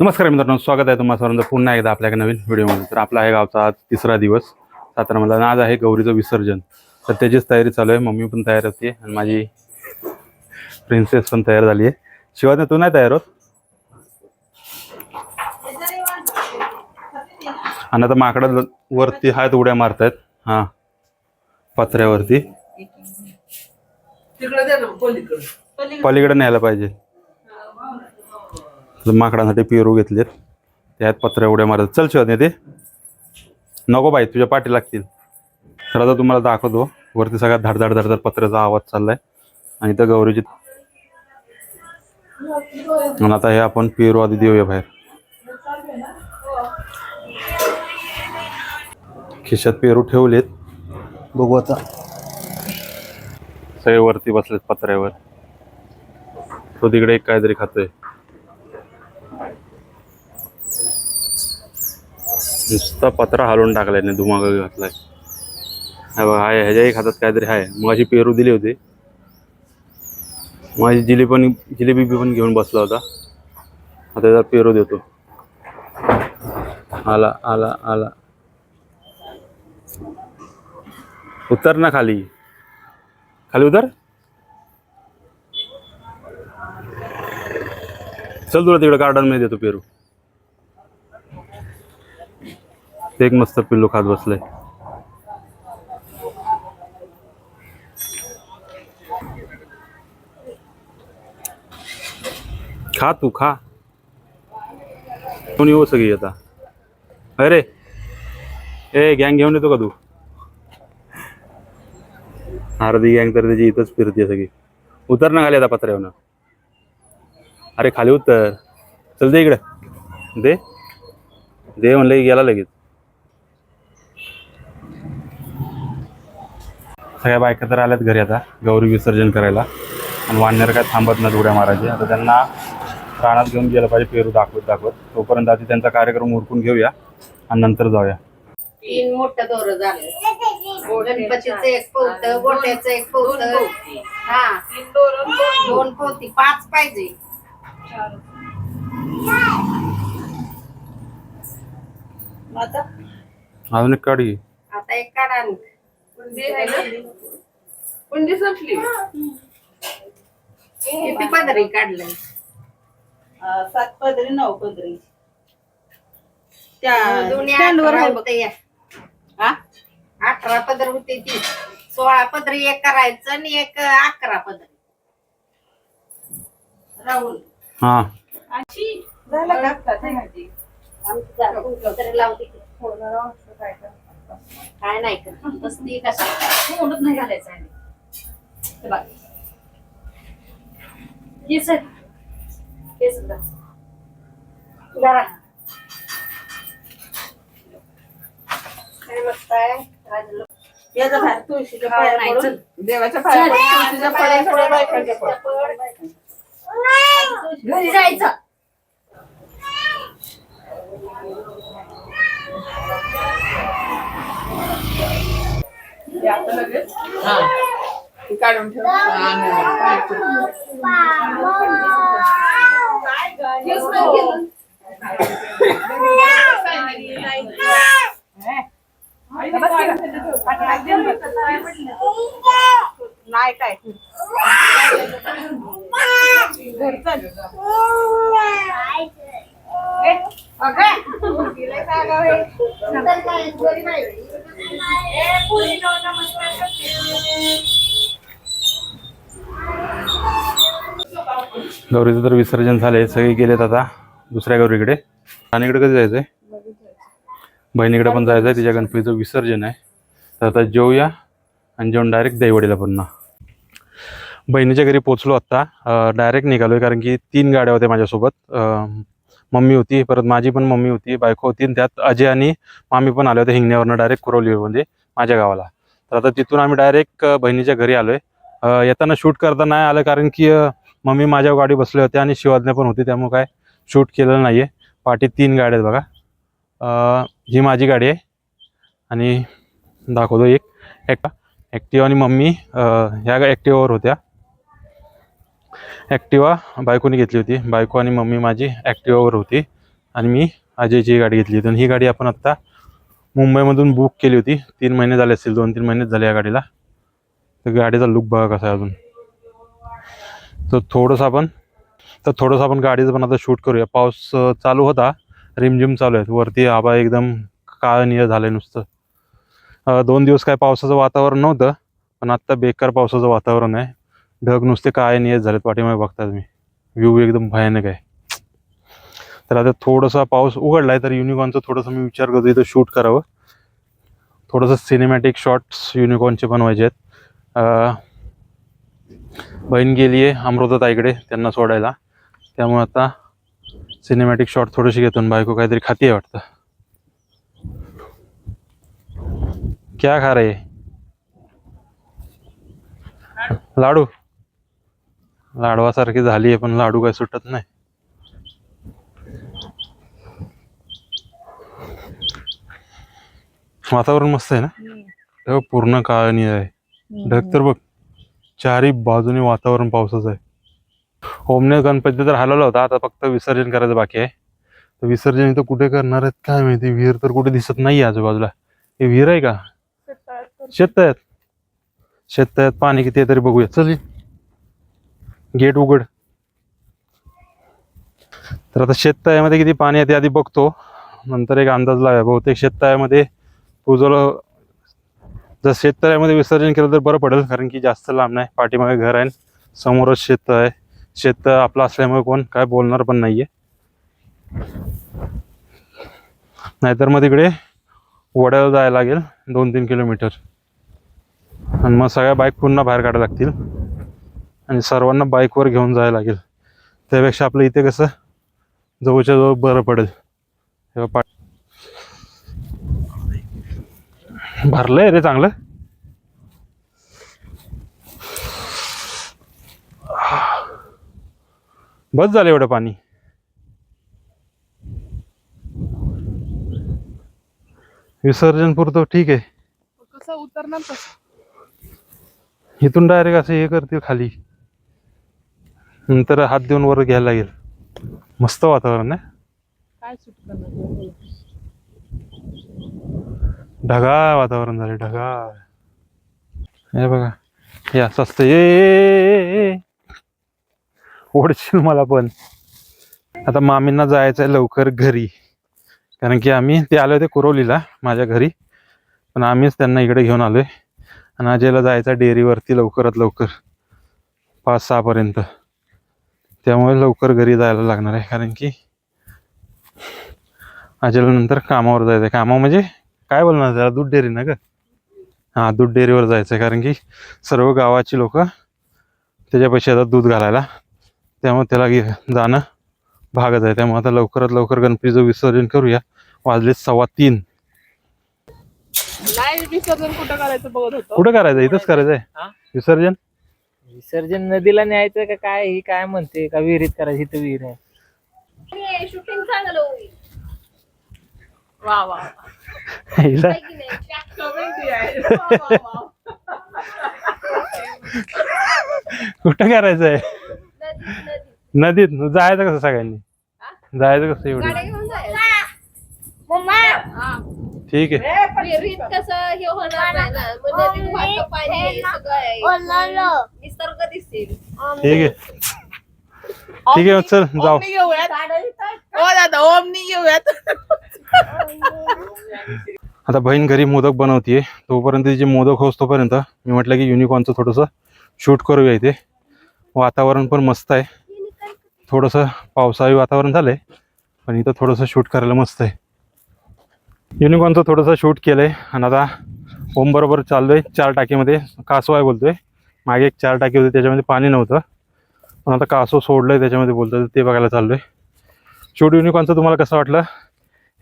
नमस्कार मित्रांनो स्वागत आहे तुम्हाला सर्वांचं. पुन्हा एकदा आपल्या एका नवीन व्हिडिओमध्ये. तर आपला आहे गावचा आज तिसरा दिवस. सातारामध्ये आणि आज आहे गौरीचं विसर्जन. तर त्याचीच तयारी चालू आहे. मम्मी पण तयार होती. आणि माझी प्रिन्सेस पण तयार झाली आहे. शिवाय तू नाही तयार होत? आणि आता माकडं वरती आहेत उड्या मारतायत. हां. पत्र्यावरती. पलीकडे न्यायला पाहिजे. तर माकडांसाठी पेरू घेतलेत. त्यात पत्र्या उड्या मारत चल शिवत ते नको बाई तुझ्या पाठी लागतील. तर आता तुम्हाला दाखवतो. वरती सगळ्यात धडधड धडधड पत्र्याचा आवाज चाललाय. आणि इथं गौरीची आणि आता हे आपण पेरू आधी देऊया बाहेर. खिशात पेरू ठेवलेत. बघू आता. सगळे वरती बसलेत पत्र्यावर. तो तिकडे एक काहीतरी खातोय. नुसता पत्रा हलवून टाकलाय नाही धुमाग घातलाय. हा बघा हाय ह्याच्याही खातात काहीतरी आहे. मग अशी पेरू दिली होती. माझी जिलेबी पण जिलेबी बी पण घेऊन बसला होता. आता त्याचा पेरू देतो. आला आला आला. उतर ना खाली. खाली उतर. चल तुला तिकडे गार्डनमध्ये देतो पेरू. ते एक मस्त पिल्लू खात बसलंय खा तू खा. कोण येऊ सगळी आता? अरे. ए गँग घेऊन येतो का तू? अर्धी गँग तर त्याची इथंच फिरते सगळी. उतर ना खाली आता पत्र्यावर अरे खाली उतर. चल दे इकडे. दे. दे म्हणलं की गेला लगेच. सगळ्या बायका तर आल्यात घरी आता गौरी विसर्जन करायला. आणि वानर काय थांबत नाही उड्या मारायचे. आता त्यांना रानात घेऊन गेलं पाहिजे पेरू दाखवत दाखवत. तोपर्यंत आधी त्यांचा कार्यक्रम उरकून घेऊया आणि नंतर जाऊया. तीन मोठं दोर झालं. गणपतीचं एक पोत गोट्याचं एक पोत. हा. तीन दोन दोन दोन पोती पाच पाहिजे. आता? अजून एक काढी. आता एक काढा आहे ना? कुंडी संपली. किती पदरी काढलंय. अं, सात पदरी नऊ पदरी. त्या दोन्ही स्टँडवर अठरा आहे बघ. होते या. हा? अठरा पदर होते ती. सोळा पदरी एक करायचं आणि एक अकरा पदरी. राहुल. हां. झालं का? माहिती. तरी लावते की. काय नाही करत. बसती कशा नाही घालायचं आहे. बघ. हे सर. हे सुद्धा. जरा काय मस्त आहे राजू याचा बाहेर तुळशीच्या पाया नाही, पडून. चल. देवाच्या पाया पडून, तुळशीच्या पाया पडून बायकांच्या पाया. घरी जायचं. काढून ठेव. नाही काय गौरीचं तर विसर्जन झालंय सगळे गेलेत आता दुसऱ्या गौरीकडे. राणीकडे कधी जायचंय? बहिणीकडे पण जायचंय तिच्या गणपतीचं विसर्जन आहे. तर आता जेवूया आणि जेवण डायरेक्ट दहीवडीला पुन्हा. बहिणीच्या घरी पोचलो आत्ता. डायरेक्ट निघालोय कारण की तीन गाड्या होत्या माझ्यासोबत. मम्मी होती परत माझी पण मम्मी होती बायको होती आणि त्यात अजय आणि मामी पण आले होते हिंगण्यावरनं डायरेक्ट कुरवलीमध्ये माझ्या गावाला. तर आता तिथून आम्ही डायरेक्ट बहिणीच्या घरी आलोय. येताना शूट करता नाही आलं कारण की मग मम्मी माझ्या गाडी बसले होते आणि शिवाज्ञा पण होती त्यामुळे काय शूट केलेलं नाही आहे पाठी तीन गाड्या आहेत बघा. ही माझी गाडी आहे. आणि दाखवतो एक. ॲक्टा ॲक्टिवा आणि मम्मी ह्या ॲक्टिवावर होत्या. ॲक्टिवा बायकोनी घेतली होती. बायको आणि मम्मी माझी ॲक्टिवावर होती. आणि मी अजयची गाडी घेतली होती. आणि ही गाडी आपण आत्ता मुंबईमधून बुक केली होती. तीन महिने झाले असतील दोन तीन महिनेच झाले या गाडीला. तर गाडीचा लुक बघा कसा आहे अजून. तर थोडंसं आपण तर थोडंसं आपण गाडीचं पण आता शूट करूया. पाऊस चालू होता. रिमझिम चालू आहे. वरती आबा एकदम काळ निळ झालं आहे नुसतं दोन दिवस काय पावसाचं वातावरण नव्हतं पण आत्ता बेकार पावसाचं वातावरण आहे. ढग नुसते काय नियत झालेत पाठीमागे बघता तुम्ही. व्ह्यू एकदम भयानक आहे. तर आता थोडासा पाऊस उघडलाय तर युनिकॉनचा थोडंसं मी विचार करतो इथं शूट करावं. थोडंसं सिनेमॅटिक शॉट्स युनिकॉनचे बनवायचे आहेत. बहीण गेली आहे अमृताताईकडे त्यांना सोडायला. त्यामुळे आता सिनेमॅटिक शॉट थोडीशी घेतो आणि बायको काहीतरी खाती आहे वाटतं. क्या खा रे लाडू? लाडवासारखी झाली आहे पण लाडू काय सुटत नाही. वातावरण मस्त आहे ना? तेव्हा पूर्ण काळ आहे. ढग तर बघ. चारही बाजूने वातावरण पावसाचं आहे. ओमने गणपती तर हलवला होता आता फक्त विसर्जन करायचं बाकी आहे. तर विसर्जन इथं कुठे करणार आहेत काय माहिती? विहीर तर कुठे दिसत नाही आजूबाजूला. हे विहीर आहे का? शेत आहेत शेत आहेत पाणी किती आहे तरी बघूया. चल गेट उघड. तर आता शेततळ्यामध्ये किती पाणी आहे ते आधी बघतो. नंतर एक अंदाज लावा बहुतेक शेततळ्यामध्ये पुजवलं जर शेततळ्यामध्ये विसर्जन केलं तर बरं पडेल कारण की जास्त लांब नाही. पाठीमागे घर आहे समोरच शेत आहे. शेत आपलं असल्यामुळे कोण काय बोलणार पण नाहीये. नाहीतर मग तिकडे वड्याला जायला लागेल दोन तीन किलोमीटर. आणि मग सगळ्या बाईक पुन्हा बाहेर काढायला लागतील. आणि सर्वांना बाईकवर घेऊन जायला लागेल. त्यापेक्षा आपलं इथे कसं जवळच्या जवळ बरं पडेल. तेव्हा पा भरलंय रे चांगलं. बस झालं एवढं पाणी. विसर्जन पुरतं ठीक आहे. कसं उतरणार कसं? इथून डायरेक्ट असं हे करतील खाली. नंतर हात देऊन वर घ्यायला लागेल. मस्त वातावरण आहे. काय सुट ढगाळ वातावरण झाले ढगाळ. हे बघा हे असं असतं. ये, ये. ओढशील मला पण. आता मामींना जायचं आहे लवकर घरी. कारण की आम्ही ते आले होते कुरवलीला माझ्या घरी. पण आम्हीच त्यांना इकडे घेऊन आलोय. आणि अजयला जायचं आहे डेअरीवरती लवकरात लवकर. पाच सहापर्यंत त्यामुळे लवकर घरी जायला लागणार आहे. कारण की अजयला नंतर कामावर जायचं आहे कामा म्हणजे काय बोलणार त्याला? दूध डेअरी ना ग? हां दूध डेअरीवर जायचं आहे कारण की सर्व गावाची लोक त्याच्यापाशी येतात दूध घालायला. त्यामुळे त्याला जाणं भागच आहे. त्यामुळे आता लवकरात लवकर गणपतीचं विसर्जन करूया. वाजले सव्वा तीन. विसर्जन कुठं करायचं बघत होतो. कुठं करायचं? इथंच करायचं आहे? हा? विसर्जन? विसर्जन नदीला न्यायचं का काय? ही काय म्हणते? का विहिरीत करायची इथं विहीर आहे? शूटिंग चांगलं होईल वा वा, वा. कुठं करायचं आहे नदीत. जायचं कसं सगळ्यांनी? जायचं कसं एवढं? मम्मा. ठीक आहे. हे ठीक आहे. ठीक आहे चल जाऊ. घेऊयात हो दादा ओमनी घेऊयात आता बहीण घरी मोदक बनवतीये. तोपर्यंत तिचे मोदक होस तोपर्यंत मी म्हटलं की युनिकॉर्नचं थोडंसं शूट करूया इथे. वातावरण पण मस्त आहे. थोडंसं पावसाळी वातावरण झालंय पण इथं थोडंसं शूट करायला मस्त आहे. युनिकॉर्नचं थोडंसं शूट केलंय आणि आता ओम बरोबर चाललोय चार टाकीमध्ये. कासव आहे बोलतोय. मागे एक चार टाकी होती त्याच्यामध्ये पाणी नव्हतं. पण आता कासव सोडलंय त्याच्यामध्ये बोलतात ते बघायला चाललोय. शूट युनिकॉर्नचं तुम्हाला कसं वाटलं?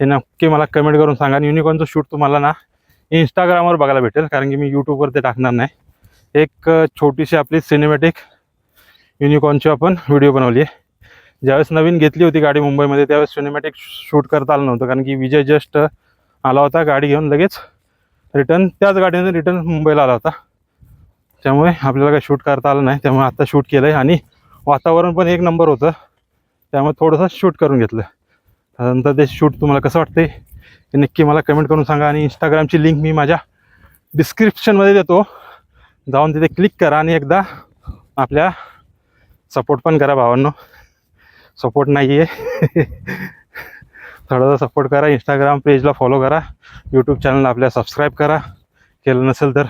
हे नक्की मला कमेंट करून सांगा. आणि युनिकॉर्नचं शूट तुम्हाला ना इंस्टाग्रामवर बघायला भेटेल कारण की मी यूट्यूबवर ते टाकणार नाही. एक छोटीशी आपली सिनेमॅटिक युनिकॉर्नची आपण व्हिडिओ बनवली आहे. ज्यावेळेस नवीन घेतली होती गाडी मुंबईमध्ये त्यावेळेस सिनेमॅटिक शूट करता आलं नव्हतं कारण की विजय जस्ट आला होता गाडी घेऊन लगेच. रिटर्न त्याच गाडीने रिटर्न मुंबईला आला होता. त्यामुळे आपल्याला काही शूट करता आलं नाही त्यामुळे आता शूट केलं आहे आणि वातावरण पण एक नंबर होतं. त्यामुळे थोडंसं शूट करून घेतलं. त्यानंतर ते शूट तुम्हाला कसं वाटते हे नक्की मला कमेंट करून सांगा आणि इंस्टाग्रामची लिंक मी माझ्या डिस्क्रिप्शनमध्ये देतो. जाऊन तिथे क्लिक करा आणि एकदा आपल्या सपोर्ट पण करा भावांनो. सपोर्ट नाही आहे थोडासा सपोर्ट करा. इंस्टाग्राम पेजला फॉलो करा. यूट्यूब चॅनलला आपल्या सबस्क्राईब करा. केलं नसेल तर.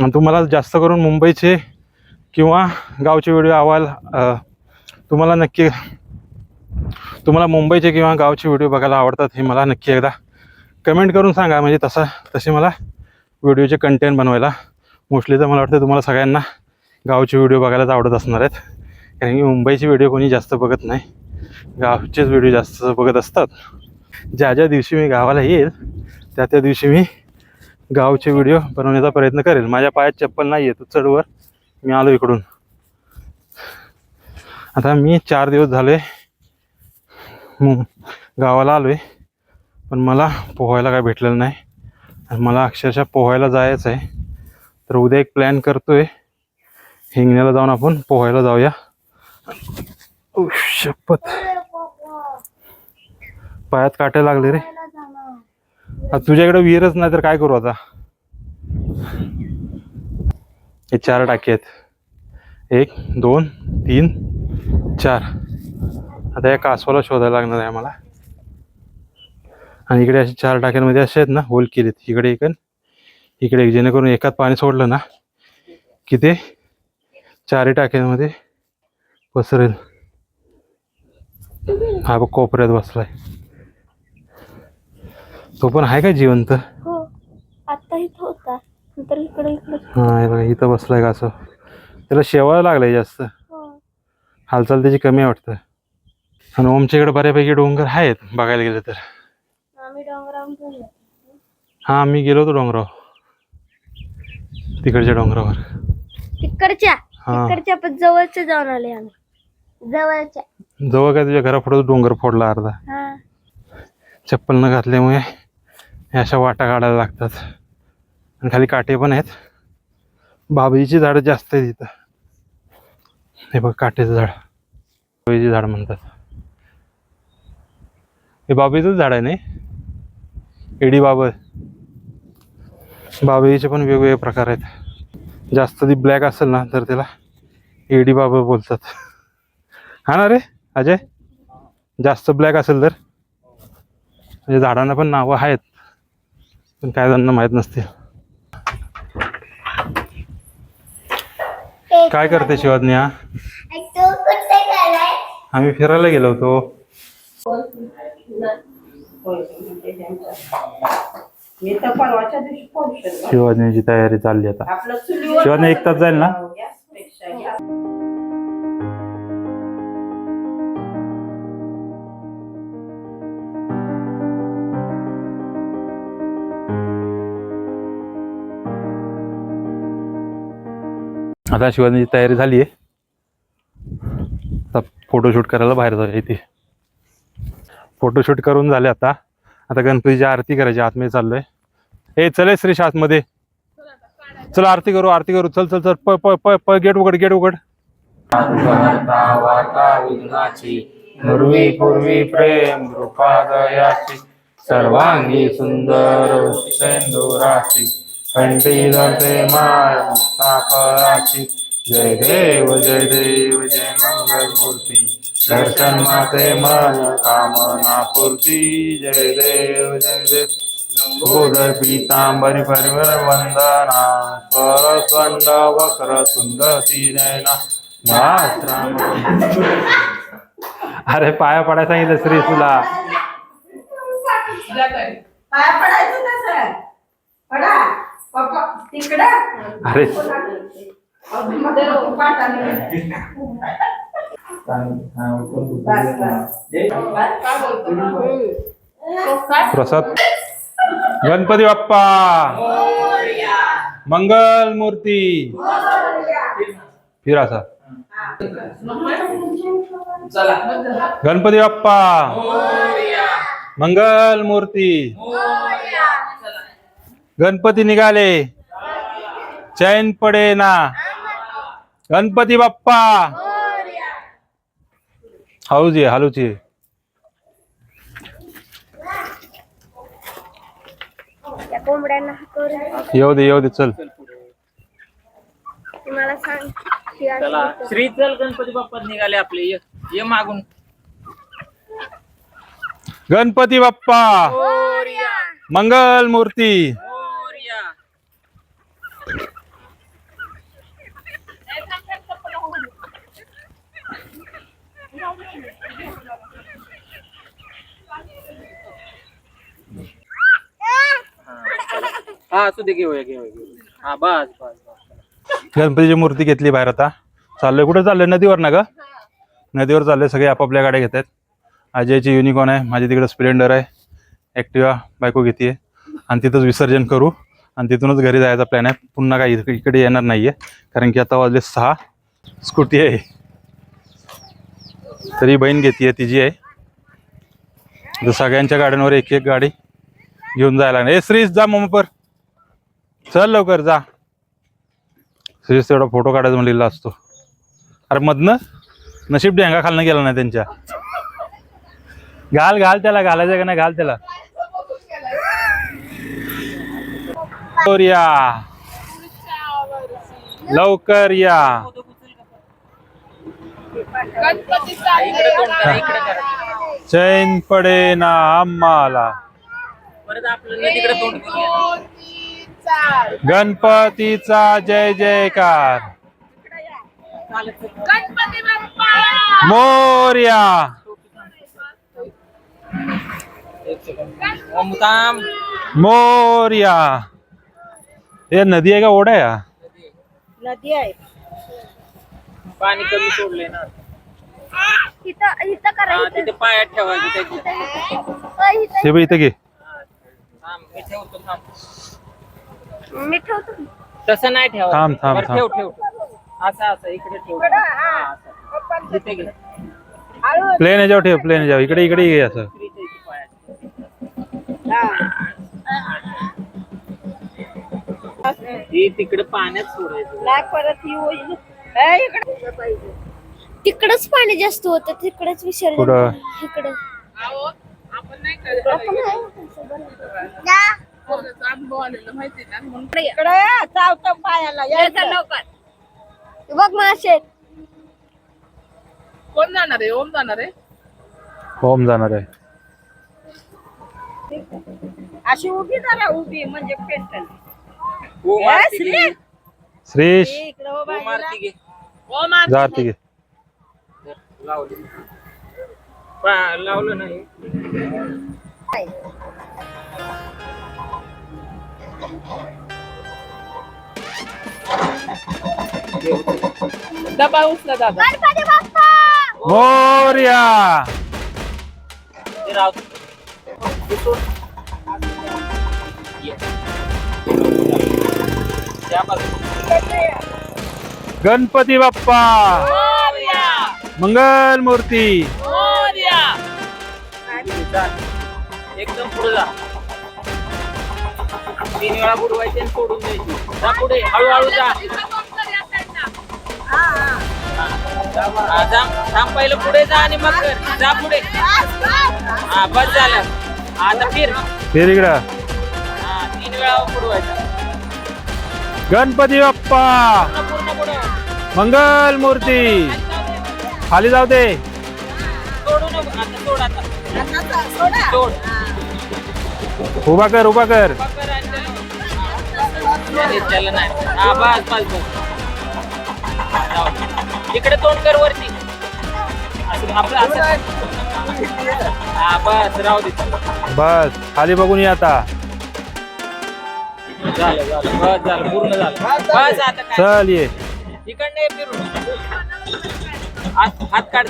आणि तुम्हाला जास्त करून मुंबईचे किंवा गावचे व्हिडिओ अहवाल तुम्हाला नक्की तुम्हाला मुंबईचे किंवा गावचे व्हिडिओ बघायला आवडतात हे मला नक्की एकदा कमेंट करून सांगा. म्हणजे तसा तसे मला व्हिडिओचे कंटेंट बनवायला मोस्टली तर मला वाटतं तुम्हाला सगळ्यांना गावचे व्हिडिओ बघायलाच आवडत असणार आहेत. कारण की मुंबईचे व्हिडिओ कोणी जास्त बघत नाही. गावचेच व्हिडिओ जास्त बघत असतात. ज्या ज्या दिवशी मी गावाला येईल त्या त्या दिवशी मी गावचे व्हिडिओ बनवण्याचा प्रयत्न करेल. माझ्या पायात चप्पल नाही आहे चढवर मी आलो इकडून. आता मी चार दिवस झाले गावाला आलो आहे पण मला पोहायला काय भेटलेलं नाही. आणि मला अक्षरशः पोहायला जायचं आहे. तर उद्या एक प्लॅन करतोय. हिंगण्याला जाऊन आपण पोहायला जाऊया. शपथ. पायात काटे लागले रे. आता तुझ्याकडे विहीरच नाही तर काय करू आता? हे चार टाके आहेत. एक दोन तीन चार. आता या कासवाला शोधायला लागणार आहे आम्हाला. आणि इकडे असे चार टाक्यांमध्ये असे आहेत ना होल केलेत इकडे एक इकडे एक. जेणेकरून एकात पाणी सोडलं ना की ते चारही टाक्यांमध्ये पसरेल. हा बघ कोपऱ्यात बसलाय. तो पण आहे का जिवंत? हो आता होता. नंतर इकडे इकडे. हा हे बघा इथं बसलाय का असं? त्याला शेवायला लागलंय जास्त. हो. हालचाल त्याची कमी वाटतं. आणि ओमच्या इकडे बऱ्यापैकी डोंगर आहेत बघायला गेलं तर. हा मी गेलो होतो डोंगरावर. तिकडच्या डोंगरावर. तिकडच्या? तिकडच्या पण जवळच्या जाऊन आले आम्ही. जवळच्या. जवळ काय तुझ्या घरापुढे डोंगर फोडला अर्धा? चप्पल न घातल्यामुळे अशा वाटा काढायला लागतात. आणि खाली काटे पण आहेत. बाबळीची झाडं जास्त आहेत इथं. हे बघ काटेचं झाड. बाबळीची झाड म्हणतात. हे बाबळीचंच झाड आहे नाही? एडी बाबळ. बाबळीचे पण वेगवेगळे प्रकार आहेत. जास्त ती ब्लॅक असेल ना तर त्याला एडी बाबळ बोलतात. हा ना रे अजय? जास्त ब्लॅक असेल तर? म्हणजे झाडांना पण नावं आहेत. पण काय जणांना माहीत नसतील. काय करते शिवाज्ञा आम्ही फिरायला गेलो होतो. शिवाज्ञाची तयारी चालली आता. शिवाज्ञा एक तास जाईल ना? आता शिवाजीची तयारी झाली आहे आता फोटोशूट करायला बाहेर जाऊया इथे. फोटोशूट करून झाले आता. आता गणपतीची आरती करायची आतमध्ये चाललोय. ए चले श्री आतमध्ये चल आरती करू आरती करू. चल चल चल. प प प प गेट उघड गेट उघड. पूर्वी पूर्वी प्रेम दयाची सर्वांगी सुंदर सेंदुराची कंठी धरते माय साखराची जय देव जय देव जय मंगल मूर्ती दर्शन माते मन कामना पूर्ती। जय देव जय देव। लंबोदर पीतांबरी परिवर वंदना। स्वरस्वंद वक्र सुंदर नयना नाथ अरे पाया पडायला सांगितलं श्री तुला। पाया पडायचं कसं पडा पप्पा तिकडं अरे प्रसाद गणपती बाप्पा मंगल मूर्ती फिर असा गणपती बाप्पा मंगल मूर्ती गणपती निघाले. चैन पडे ना. गणपती बाप्पा. हळूची हळूची येऊ दे येऊ दे चल. मला श्री चल गणपती बाप्पा निघाले आपले. ये मागून. गणपती बाप्पा. मंगल मूर्ती. हा असू दे घेऊया घेऊया घेऊया. हा बस बस गणपतीची मूर्ती घेतली बाहेर आता. चाललोय. कुठे चाललोय? नदीवर ना ग? नदीवर चाललोय. सगळे आपापल्या गाड्या घेत आहेत. अजयची युनिकॉर्न आहे. माझी तिकडे स्प्लेंडर आहे. ॲक्टिवा बायको घेते आणि तिथंच विसर्जन करू. आणि तिथूनच घरी जायचा प्लॅन आहे. पुन्हा काही इकडे- इकडे येणार नाहीये. कारण की आता वाजले सहा. स्कूटी आहे. तरी बहीण घेते तिची आहे. सगळ्यांच्या गाड्यांवर एक एक गाडी घेऊन जायला लागणार. ए श्रीस जा मम्मा चल लवकर जा. सिरियस तेवढा फोटो काढायचा म्हणलेला असतो. अरे मधनं नशीब डेंगा खालनं गेला नाही त्यांच्या. घाल घाल त्याला घालायचं का नाही घाल त्याला. लवकर या लवकर या गणपतीचा इकडे तोंड करा इकडे करा चैन पडे ना आम्हाला. परत आपलं तिकडे तोंड करूया. गणपतीचा जय जयकार. गणपती बाप्पा. मोर्या. मोर्या. हे नदी आहे का ओढा आहे? हा? नदी आहे. पाणी कमी सोडलंय ना. इथं इथं हा, करायचं पायात ठेवायचं त्याची अ, इथं हे बघ इथं घे. थांब मी ठेवतो थांब. मी ठेवतो. तसं नाही ठेवा. थांब, थांब, थांब. ठेव ठेव. असं असं इकडे ठेव. हा, असं. इथे घे. प्लेन याच्यावर ठेव प्लेन याच्यावर. इकडे इकडे घे असं. श्रीच्या इथे पायात. ही. तिकडे पाण्यात सोडायचं. नाही परत येऊ ए, इकडे तिकडच पाणी जास्त होतं तिकडच विसर्जन कुठं? इकडं. अहो, आपण नाही अनुभव आलेला माहिती ना म्हणून. हे बघ मासे कोण जाणार आहे? ओम जाणार आहे? होम जाणार आहे. अशी उभी जरा उभी म्हणजे पेटल. हो. श्रीश. इकडे हो हो जा आरती घे लावली पा- लावलं नाही डबा उचला दादा मोर्या. हे. त्या. गणपती बाप्पा. मंगल मूर्ती. एकदम पुढे जा. तीन वेळा बुडवायचे आणि सोडून द्यायची. जा पुढे हळूहळू जा. हा, जा. थांब पहिलं पुढे जा आणि मग कर. जा पुढे. हा बस झालं. आता फिर. फिर इकडं. हा तीन वेळा बुडवायचा. गणपती बाप्पा. मंगल मूर्ती. खाली जाऊ दे. उभा कर उभा कर. हा. इकडे तोंड कर वरती. हा बस राहू दे. बस खाली बघून ये आता. झालं झालं बस झालं पूर्ण झालं. बस आता चल ये. इकडनं हात काढ.